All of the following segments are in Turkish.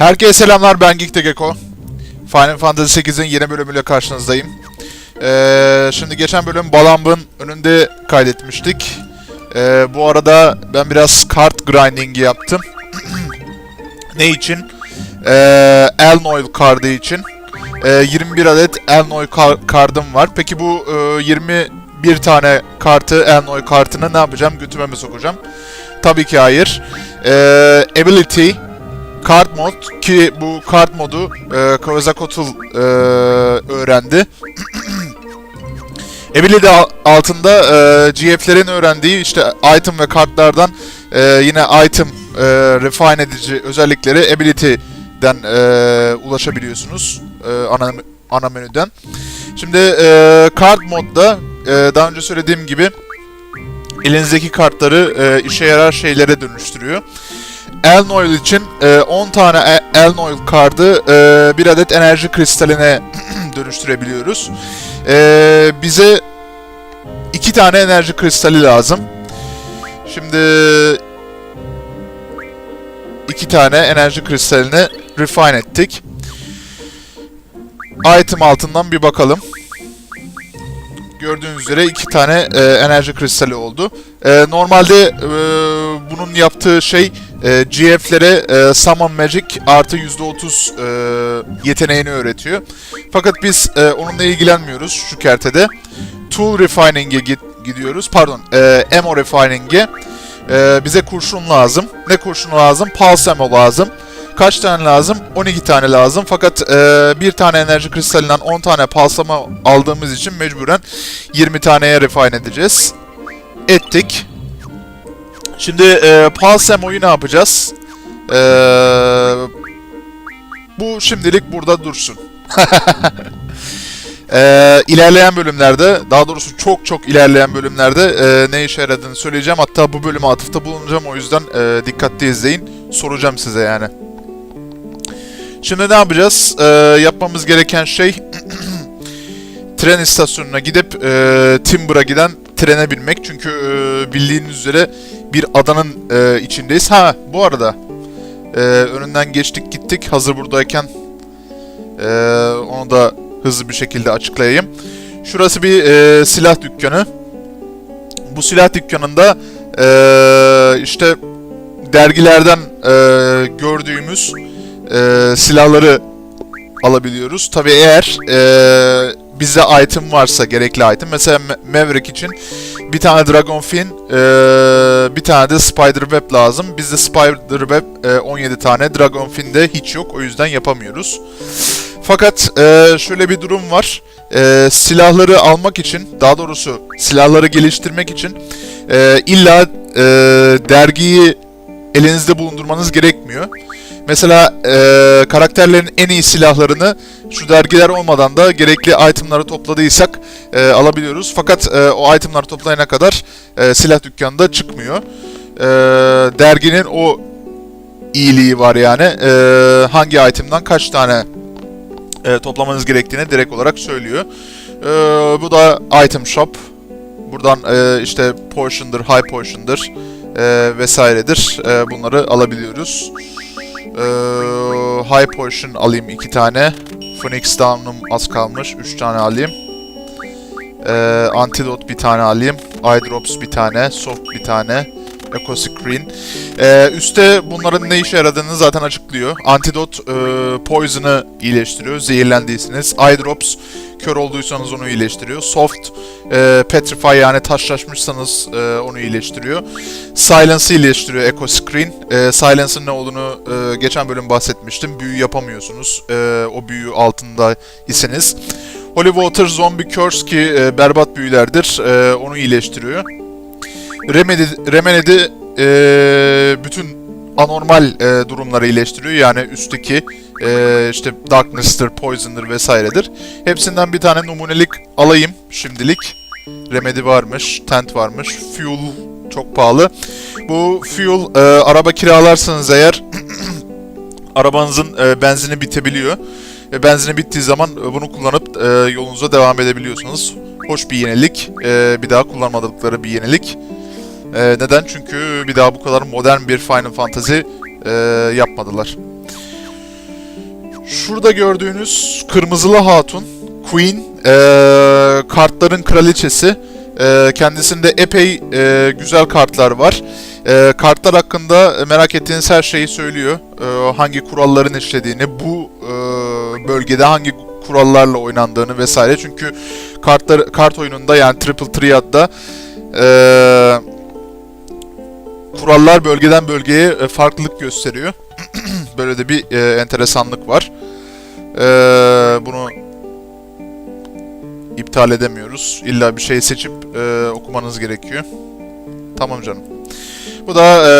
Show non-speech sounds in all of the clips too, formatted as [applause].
Herkese selamlar ben Geek. Final Fantasy 8'in yeni bölümüyle karşınızdayım. Ee, şimdi geçen bölüm Balamb'ın önünde kaydetmiştik. Ee, bu arada ben biraz kart grinding yaptım. [clears throat] ne için? Ee, Elnoil kartı için. Ee, 21 adet Elnoil kar- kartım var. Peki bu e, 21 tane kartı Elnoil kartını ne yapacağım? Götüme mi sokacağım? Tabii ki hayır. Ee, ability, Kart mod ki bu kart modu e, Kawasakotl e, öğrendi. [clears throat] Ability al- altında e, GF'lerin öğrendiği işte item ve kartlardan e, yine item e, refine edici özellikleri ability'den e, ulaşabiliyorsunuz e, ana, ana menüden. Şimdi e, kart modda e, daha önce söylediğim gibi elinizdeki kartları e, işe yarar şeylere dönüştürüyor. Elnoil için e, 10 tane E- Elnoil kartı e, bir adet enerji kristaline [clears throat] dönüştürebiliyoruz. E, bize 2 tane enerji kristali lazım. Şimdi iki tane enerji kristalini refine ettik. Item altından bir bakalım. Gördüğünüz üzere iki tane e, enerji kristali oldu. E, normalde e, bunun yaptığı şey e, GF'lere e, Summon Magic artı %30 e, yeteneğini öğretiyor. Fakat biz e, onunla ilgilenmiyoruz şu kertede. Tool Refining'e git- gidiyoruz. Pardon, e, Ammo Refining'e. E, bize kurşun lazım. Ne kurşunu lazım? Pulse Ammo lazım. Kaç tane lazım? 12 tane lazım. Fakat e, bir tane enerji kristalinden 10 tane pulse ammo aldığımız için mecburen 20 taneye refine edeceğiz. Ettik. Şimdi e, Pulse Ammo'yu ne yapacağız? E, bu şimdilik burada dursun. [laughs] e, ilerleyen bölümlerde, daha doğrusu çok çok ilerleyen bölümlerde e, ne işe yaradığını söyleyeceğim. Hatta bu bölüme atıfta bulunacağım. O yüzden e, dikkatli izleyin. Soracağım size yani. Şimdi ne yapacağız? E, yapmamız gereken şey [clears throat] tren istasyonuna gidip e, Timber'a giden trene binmek. Çünkü e, bildiğiniz üzere bir adanın e, içindeyiz. Ha bu arada e, önünden geçtik gittik. Hazır buradayken e, onu da hızlı bir şekilde açıklayayım. Şurası bir e, silah dükkanı. Bu silah dükkanında e, işte dergilerden e, gördüğümüz e, silahları alabiliyoruz. Tabi eğer e, bize item varsa gerekli item. Mesela Ma- Maverick için bir tane Dragon Fin, bir tane de Spider Web lazım. Bizde Spider Web e, 17 tane, Dragon Fin'de hiç yok. O yüzden yapamıyoruz. Fakat e, şöyle bir durum var. E, silahları almak için, daha doğrusu silahları geliştirmek için e, illa e, dergiyi elinizde bulundurmanız gerekmiyor. Mesela e, karakterlerin en iyi silahlarını şu dergiler olmadan da gerekli itemları topladıysak e, alabiliyoruz. Fakat e, o itemları toplayana kadar e, silah dükkanında çıkmıyor. E, derginin o iyiliği var yani. E, hangi itemden kaç tane e, toplamanız gerektiğini direkt olarak söylüyor. E, bu da item shop. Buradan e, işte potion'dır, high potion'dır e, vesairedir. E, bunları alabiliyoruz. Ee, high Potion alayım iki tane. Phoenix Down'um az kalmış. Üç tane alayım. Ee, Antidote bir tane alayım. Eye Drops bir tane. Soft bir tane. Eco Screen. Ee, üste bunların ne işe yaradığını zaten açıklıyor. Antidote e, Poison'ı iyileştiriyor. Zehirlendiyseniz. Eye Drops kör olduysanız onu iyileştiriyor. Soft e, Petrify yani taşlaşmışsanız e, onu iyileştiriyor. Silence'ı iyileştiriyor Echo Screen. E, Silence'ın ne olduğunu e, geçen bölüm bahsetmiştim. Büyü yapamıyorsunuz. E, o büyü altında iseniz. Holy Water Zombie Curse ki e, berbat büyülerdir. E, onu iyileştiriyor. Remedy, Remedy e, bütün anormal e, durumları iyileştiriyor. Yani üstteki e, işte Darkness'tır, Poison'dır vesairedir. Hepsinden bir tane numunelik alayım şimdilik. Remedy varmış, Tent varmış, Fuel çok pahalı. Bu Fuel e, araba kiralarsanız eğer [clears throat] arabanızın e, benzini bitebiliyor. E, benzini bittiği zaman e, bunu kullanıp e, yolunuza devam edebiliyorsunuz. Hoş bir yenilik. E, bir daha kullanmadıkları bir yenilik. E, neden? Çünkü bir daha bu kadar modern bir Final Fantasy e, yapmadılar. Şurada gördüğünüz Kırmızılı Hatun, Queen, e, kartların kraliçesi. E, kendisinde epey e, güzel kartlar var. E, kartlar hakkında merak ettiğiniz her şeyi söylüyor. E, hangi kuralların işlediğini, bu e, bölgede hangi kurallarla oynandığını vesaire. Çünkü kartlar kart oyununda yani Triple Triad'da e, kurallar bölgeden bölgeye e, farklılık gösteriyor. [clears throat] Böyle de bir e, enteresanlık var. E, bunu iptal edemiyoruz. İlla bir şey seçip e, okumanız gerekiyor. Tamam canım. Bu da e,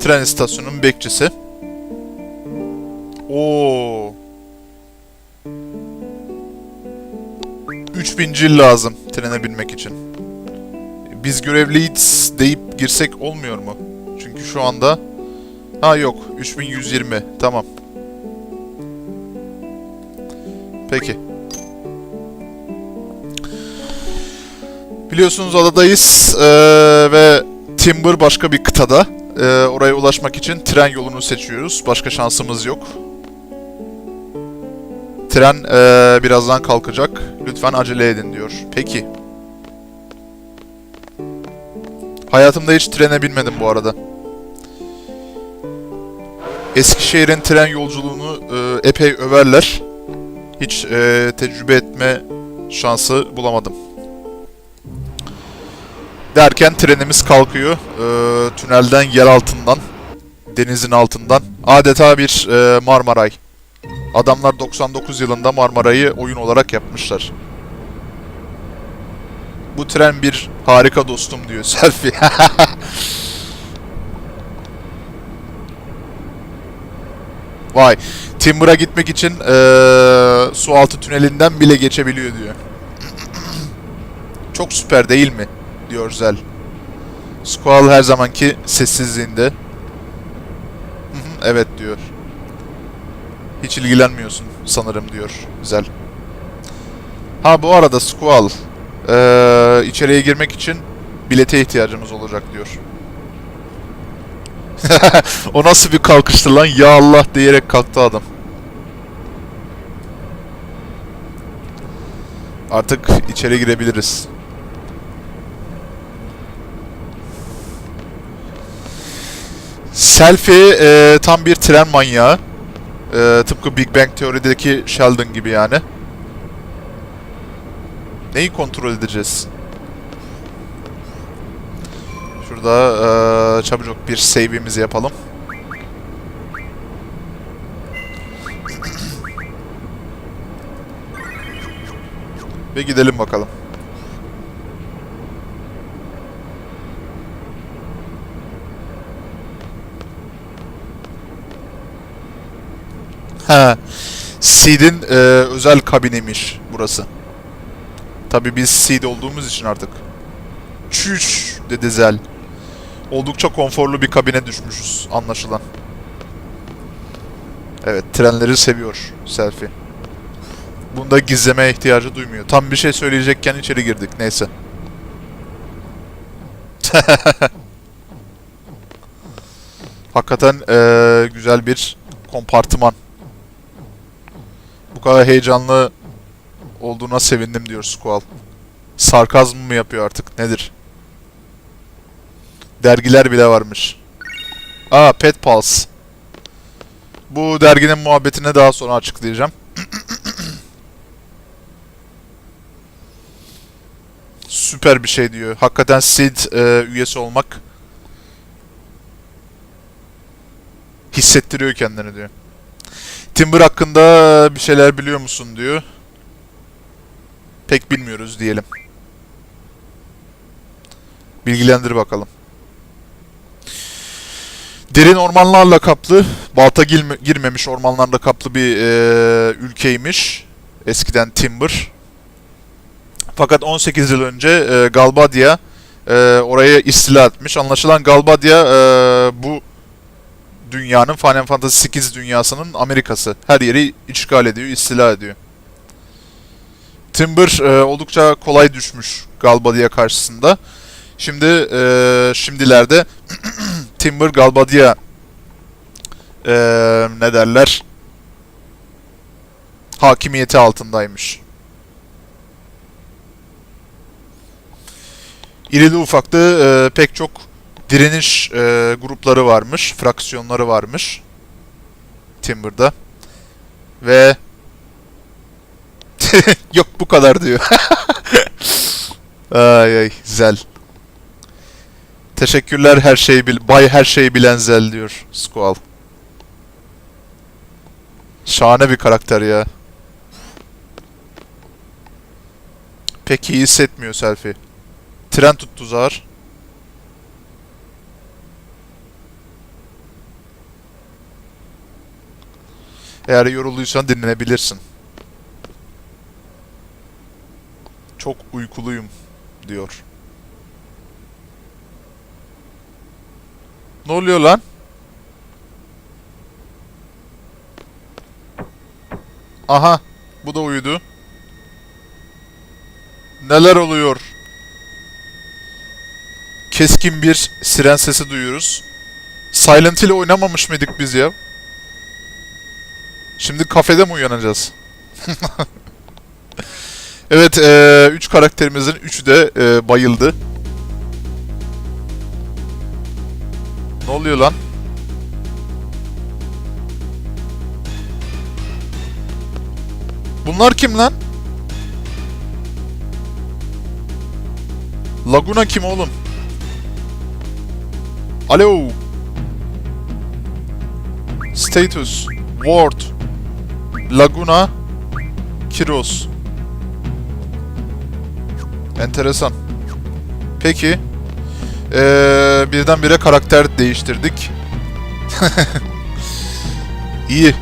tren istasyonunun bekçisi. Oo. 3000 cil lazım trene binmek için. Biz görevliyiz deyip girsek olmuyor mu? Çünkü şu anda... Ha yok, 3120. Tamam. Peki. Biliyorsunuz adadayız eee, ve Timber başka bir kıtada. Eee, oraya ulaşmak için tren yolunu seçiyoruz. Başka şansımız yok. Tren eee, birazdan kalkacak. Lütfen acele edin diyor. Peki. Hayatımda hiç trene binmedim bu arada. Eskişehir'in tren yolculuğunu eee, epey överler. Hiç eee, tecrübe etme şansı bulamadım. Derken trenimiz kalkıyor. Eee, tünelden, yer altından, denizin altından. Adeta bir eee, Marmaray. Adamlar 99 yılında Marmaray'ı oyun olarak yapmışlar. Bu tren bir harika dostum diyor selfie. [laughs] Vay. Timber'a gitmek için eee su altı tünelinden bile geçebiliyor diyor. [clears throat] Çok süper değil mi? diyor Zel. Squall her zamanki sessizliğinde. Evet diyor. Hiç ilgilenmiyorsun sanırım diyor Zel. Ha bu arada Squall. Ee, içeriye girmek için bilete ihtiyacımız olacak diyor. [laughs] o nasıl bir kalkıştı lan? Ya Allah diyerek kalktı adam. Artık içeri girebiliriz. Selfie e, tam bir tren manyağı. E, tıpkı Big Bang Teori'deki Sheldon gibi yani. Neyi kontrol edeceğiz? Şurada e, çabucak bir save'imizi yapalım. Ve gidelim bakalım. Ha, Seed'in e, özel kabiniymiş burası. Tabi biz Seed olduğumuz için artık. Çüş dedi Zel. Oldukça konforlu bir kabine düşmüşüz anlaşılan. Evet trenleri seviyor selfie. Bunda gizlemeye ihtiyacı duymuyor. Tam bir şey söyleyecekken içeri girdik neyse. [laughs] Hakikaten eee, güzel bir kompartıman. Bu kadar heyecanlı olduğuna sevindim diyor Squall. Sarkazm mı yapıyor artık nedir? Dergiler bile varmış. Aa Pet Pulse. Bu derginin muhabbetini daha sonra açıklayacağım. [clears throat] Süper bir şey diyor. Hakikaten Seed e, üyesi olmak hissettiriyor kendini diyor. Timber hakkında bir şeyler biliyor musun diyor. Pek bilmiyoruz diyelim. Bilgilendir bakalım. Derin ormanlarla kaplı, balta girme- girmemiş ormanlarla kaplı bir e, ülkeymiş. Eskiden Timber. Fakat 18 yıl önce e, Galbadia e, oraya istila etmiş. Anlaşılan Galbadia e, bu dünyanın Final Fantasy 8 dünyasının Amerikası. Her yeri işgal ediyor, istila ediyor. Timber e, oldukça kolay düşmüş Galbadia karşısında. Şimdi e, şimdilerde [clears throat] Timber Galbadia eee, ne derler hakimiyeti altındaymış. İrili ufaklı eee, pek çok direniş eee, grupları varmış, fraksiyonları varmış Timber'da ve [laughs] yok bu kadar diyor. [laughs] ay ay güzel. Teşekkürler her şeyi bil Bay her şeyi bilen Zel diyor Squall. Şahane bir karakter ya. Pek iyi hissetmiyor selfie. Tren tuttu zar. Eğer yorulduysan dinlenebilirsin. Çok uykuluyum diyor. Ne oluyor lan? Aha, bu da uyudu. Neler oluyor? Keskin bir siren sesi duyuyoruz. Silent Hill oynamamış mıydık biz ya? Şimdi kafede mi uyanacağız? [laughs] evet, eee, üç karakterimizin üçü de eee, bayıldı. Ne oluyor lan? Bunlar kim lan? Laguna kim oğlum? Alo. Status. Ward. Laguna. Kiros. Enteresan. Peki. Ee, birdenbire karakter değiştirdik. [laughs] İyi.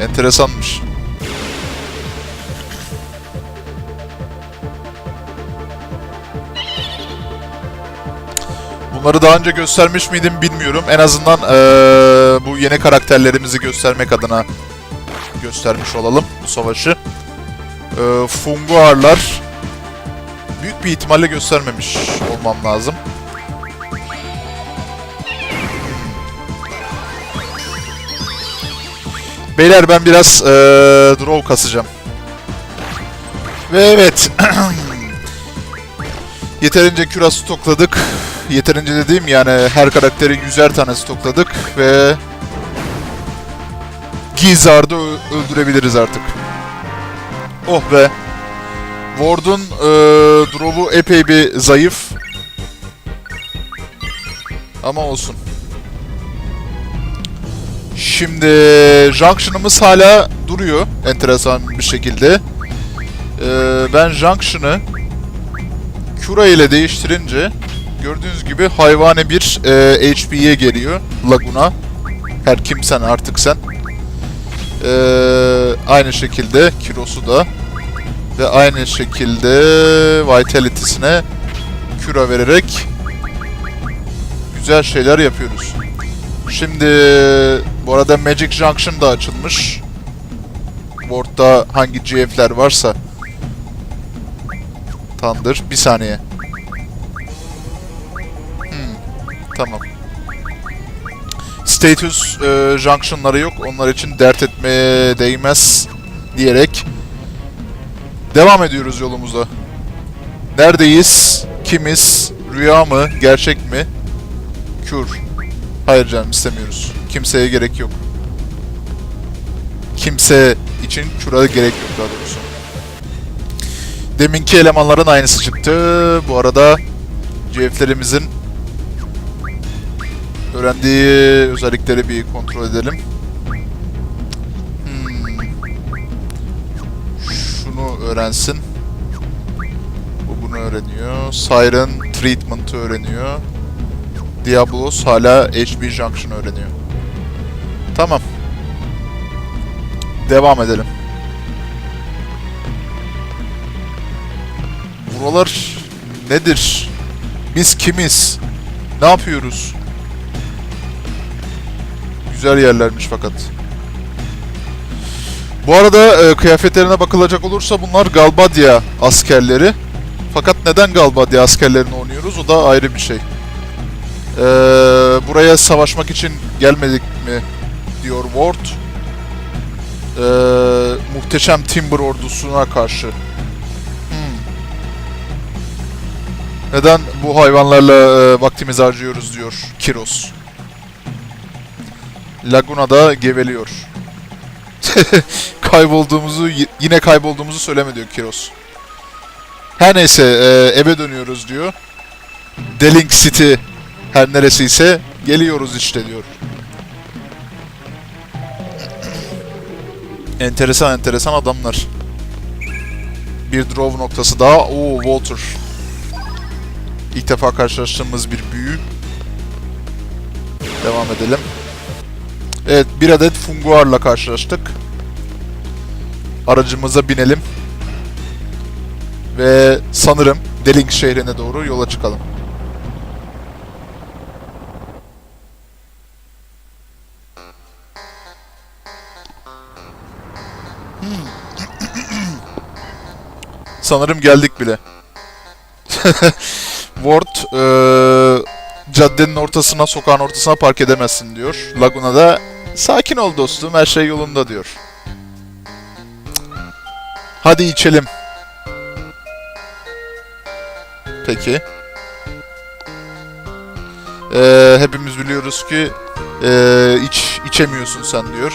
Enteresanmış. Bunları daha önce göstermiş miydim bilmiyorum. En azından ee, bu yeni karakterlerimizi göstermek adına göstermiş olalım bu savaşı. Ee, Funguarlar büyük bir ihtimalle göstermemiş olmam lazım. Beyler ben biraz ee, draw kasacağım. Ve evet. [clears throat] Yeterince küra stokladık. Yeterince dediğim yani her karakteri 100'er tane stokladık ve Gizard'ı öldürebiliriz artık. Oh be. Ward'un e, drop'u epey bir zayıf. Ama olsun. Şimdi Junction'ımız hala duruyor enteresan bir şekilde. E, ben Junction'ı Kura ile değiştirince gördüğünüz gibi hayvani bir e, HP'ye geliyor Laguna. Her kimsen artık sen. E, aynı şekilde Kiros'u da ve aynı şekilde Vitality'sine küra vererek güzel şeyler yapıyoruz. Şimdi bu arada Magic Junction da açılmış. Ward'da hangi GF'ler varsa Thunder. Bir saniye. Hmm, tamam. Status e, junction'ları yok. Onlar için dert etmeye değmez diyerek devam ediyoruz yolumuza. Neredeyiz? Kimiz? Rüya mı? Gerçek mi? Kür. Hayır canım istemiyoruz. Kimseye gerek yok. Kimse için kura gerek yok daha doğrusu. Deminki elemanların aynısı çıktı. Bu arada GF'lerimizin öğrendiği özellikleri bir kontrol edelim. Öğrensin. Bu bunu öğreniyor. Siren Treatment'ı öğreniyor. Diablos hala HB Junction öğreniyor. Tamam. Devam edelim. Buralar nedir? Biz kimiz? Ne yapıyoruz? Güzel yerlermiş fakat. Bu arada e, kıyafetlerine bakılacak olursa bunlar Galbadia askerleri. Fakat neden Galbadia askerlerini oynuyoruz o da ayrı bir şey. E, buraya savaşmak için gelmedik mi diyor Ward. Ee, muhteşem Timber ordusuna karşı. Hmm. Neden bu hayvanlarla e, vaktimizi harcıyoruz diyor Kiros. Laguna'da geveliyor. [laughs] kaybolduğumuzu yine kaybolduğumuzu söyleme diyor Kiros. Her neyse e, eve dönüyoruz diyor. Deling City her neresiyse geliyoruz işte diyor. Enteresan enteresan adamlar. Bir drove noktası daha. Oo Walter. İlk defa karşılaştığımız bir büyü. Devam edelim. Evet bir adet funguarla karşılaştık. Aracımıza binelim. Ve sanırım Deling şehrine doğru yola çıkalım. [clears throat] Sanırım geldik bile. [laughs] Ward, eee, caddenin ortasına, sokağın ortasına park edemezsin diyor. Laguna'da sakin ol dostum, her şey yolunda diyor. Hadi içelim. Peki. Eee, hepimiz biliyoruz ki eee, iç içemiyorsun sen diyor.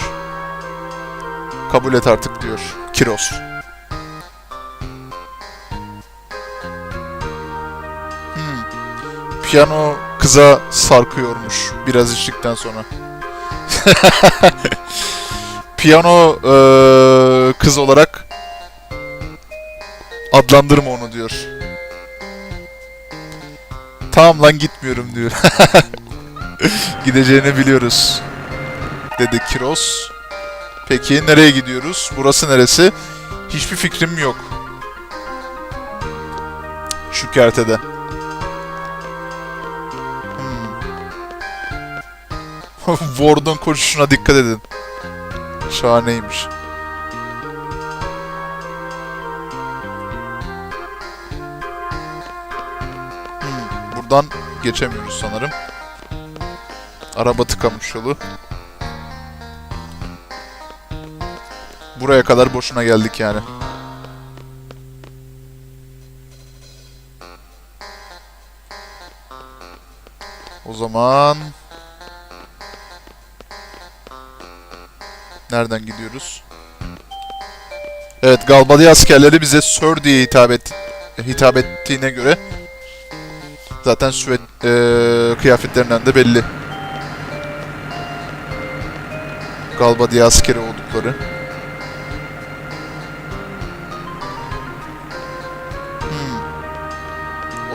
Kabul et artık diyor Kiros. Hmm. Piyano kıza sarkıyormuş biraz içtikten sonra. [laughs] Piyano eee, kız olarak adlandırma onu diyor. Tamam lan gitmiyorum diyor. [laughs] Gideceğini biliyoruz. Dedi Kiros. Peki nereye gidiyoruz? Burası neresi? Hiçbir fikrim yok. Şu kertede. Hmm. [laughs] Ward'un koşuşuna dikkat edin. Şahaneymiş. Buradan geçemiyoruz sanırım. Araba tıkamış yolu. Buraya kadar boşuna geldik yani. O zaman... Nereden gidiyoruz? Evet, Galbadia askerleri bize Sir diye hitap, et, hitap ettiğine göre zaten süet, eee, kıyafetlerinden de belli. Galbadia askeri oldukları.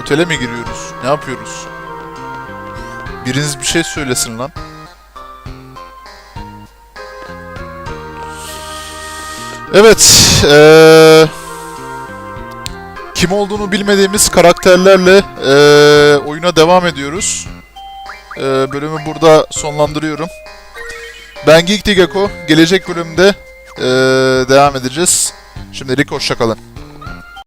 Otele mi giriyoruz? Ne yapıyoruz? Biriniz bir şey söylesin lan. Evet, eee, kim olduğunu bilmediğimiz karakterlerle eee, oyuna devam ediyoruz. Eee, bölümü burada sonlandırıyorum. Ben Geek Gecko. Gelecek bölümde eee, devam edeceğiz. Şimdilik hoşçakalın.